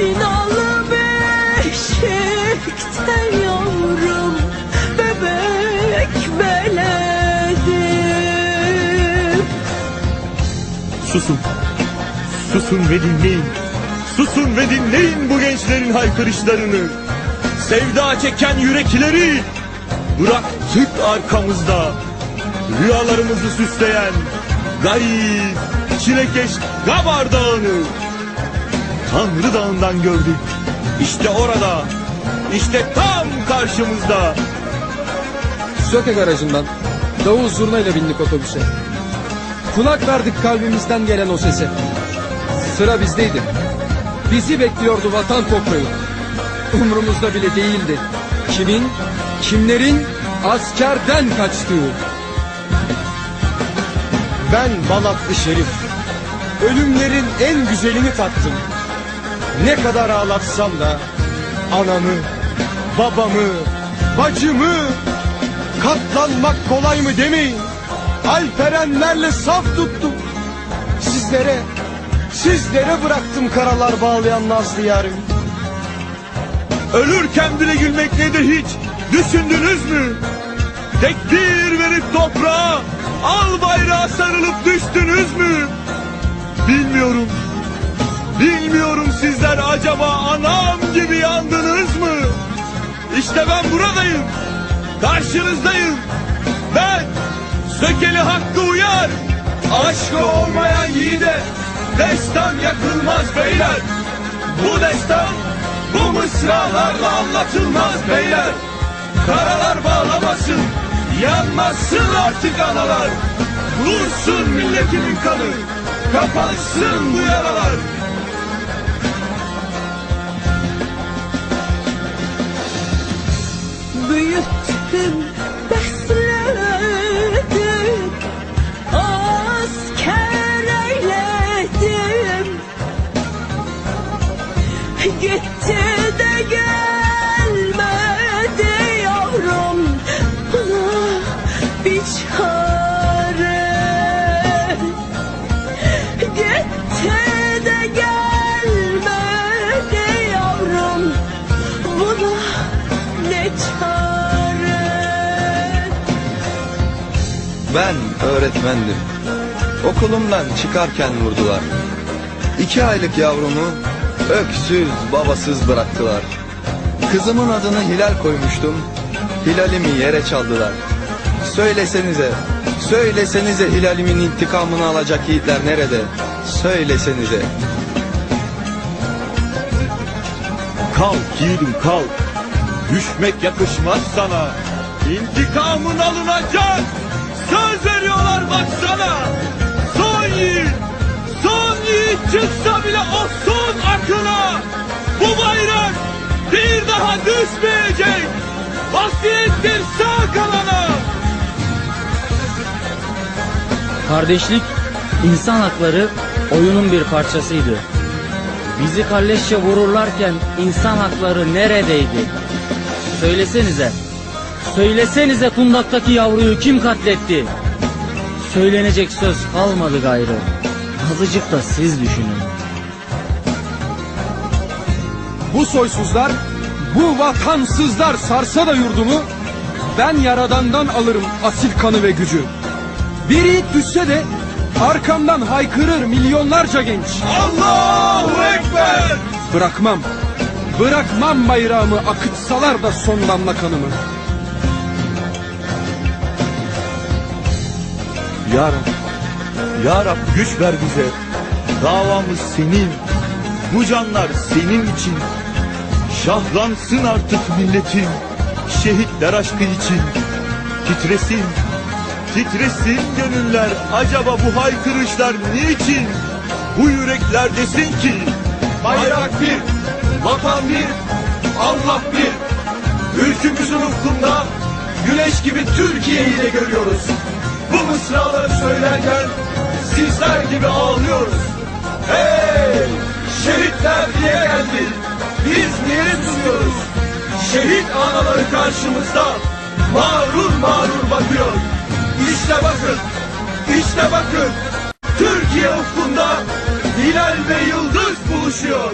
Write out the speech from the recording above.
Aynalı beşikte yavrum Bebek beledim Susun. Susun ve dinleyin. Susun ve dinleyin bu gençlerin haykırışlarını. Sevda çeken yürekleri bıraktık arkamızda. Rüyalarımızı süsleyen garip, çilekeş Gabar Dağı'nı Tanrı Dağı'ndan gördük. İşte orada, işte tam karşımızda. Söke garajından davul zurnayla bindik otobüse. Kulak verdik kalbimizden gelen o sese. Sıra bizdeydi. Bizi bekliyordu vatan toprağı. Umrumuzda bile değildi. Kimin, kimlerin askerden kaçtığı. Ben Balatlı Şerif. Ölümlerin en güzelini tattım. Ne kadar ağlatsam da anamı, babamı, bacımı katlanmak kolay mı demeyin. Alperenlerle saf tuttum. Sizlere, sizlere bıraktım karalar bağlayan nazlı yarim. Ölürken bile gülmek nedir hiç düşündünüz mü? Tekbir verip toprağa al bayrağı sarılıp düştünüz mü? Buradayım. Karşınızdayım. Ben Sökeli Hakkı Uyar. Aşkı olmayan yiğide destan yakılmaz beyler. Bu destan bu mısralarla anlatılmaz beyler. Karalar bağlamasın, yanmasın artık analar. Dursun milletimin kanı, kapansın bu yaralar. Asker eyledim. Gitti de gelmedi yavrum. Buna bir çare Gitti de gelmedi yavrum. Buna ne çare? Ben öğretmendim. Okulumdan çıkarken vurdular. İki aylık yavrumu öksüz babasız bıraktılar. Kızımın adını Hilal koymuştum. Hilalimi yere çaldılar. Söylesenize, söylesenize Hilalimin intikamını alacak yiğitler nerede? Söylesenize. Kalk yiğidim kalk. Düşmek yakışmaz sana. İntikamın alınacak. Söz veriyorlar baksana. Yiğit. Son yiğit çıksa bile o son akına. Bu bayrak bir daha düşmeyecek. Vasiyettir sağ kalana. Kardeşlik, insan hakları oyunun bir parçasıydı. Bizi kalleşçe vururlarken insan hakları neredeydi? Söylesenize. Söylesenize kundaktaki yavruyu kim katletti? Söylenecek söz kalmadı gayrı. Azıcık da siz düşünün. Bu soysuzlar, bu vatansızlar sarsa da yurdumu, ben yaradandan alırım asil kanı ve gücü. Bir yiğit düşse de arkamdan haykırır milyonlarca genç. Allahu Ekber. Bırakmam, bırakmam bayrağımı akıtsalar da son damla kanımı. Ya Rab, Ya Rab güç ver bize. Davamız senin. Bu canlar senin için. Şahlansın artık milletin. Şehitler aşkı için. Titresin, titresin gönüller. Acaba bu haykırışlar niçin? Bu yürekler desin ki. Bayrak bir, vatan bir, Allah bir. Ülkümüzün ufkunda güneş gibi Türkiye'yi de görüyoruz. Bu mısraları söylerken sizler gibi ağlıyoruz. Hey! Şehitler diye geldi. Biz niye tutuyoruz? Şehit anaları karşımızda mağrur mağrur bakıyor. İşte bakın, işte bakın. Türkiye ufkunda Hilal ve Yıldız buluşuyor.